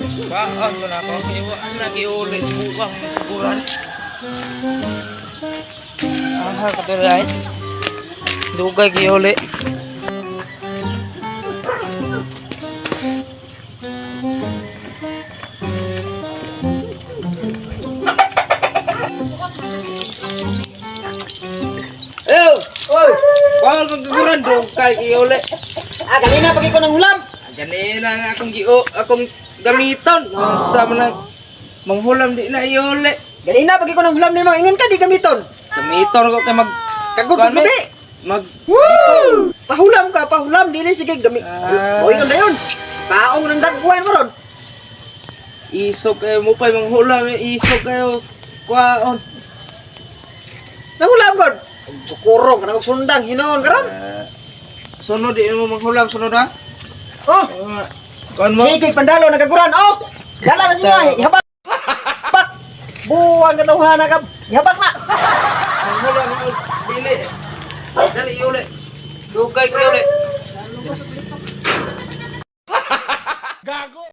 Kaan mo na ako. Iwaan na giuli sa buwang kuran. Aha, katuloy. Dugay giuli. Ew! Oy! Bawal kang kaguran dugay giuli. Ah, kanina pagi ko ng hulam. Ganina nga akong giu akong gamiton. Sa man ang manghulam di na iuli. Kanina pagi ko ng hulam ni mga ingon ka di gamiton. Gamiton ko kay mag Kagod Kuan, gabi. mag Woo! Pahulam ka, pahulam dili sige gami. Ah. Oy, yun na yun. Kaong ng dagwan mo ron. isog kayo mo pa manghulam isog kayo kwaon. Nahulam god. Kurong kanang sundang hinon karon. Uh, sunod di mo manghulam sunod ha. Oh, Kuan mo? Kikik pandalo nagaguran. Oh! Dala na siya. Habak. Habak. Buwang katuhan ka. Habak na. Ang mulo ng dili. Dali yule. Dugay ko yule. Gago.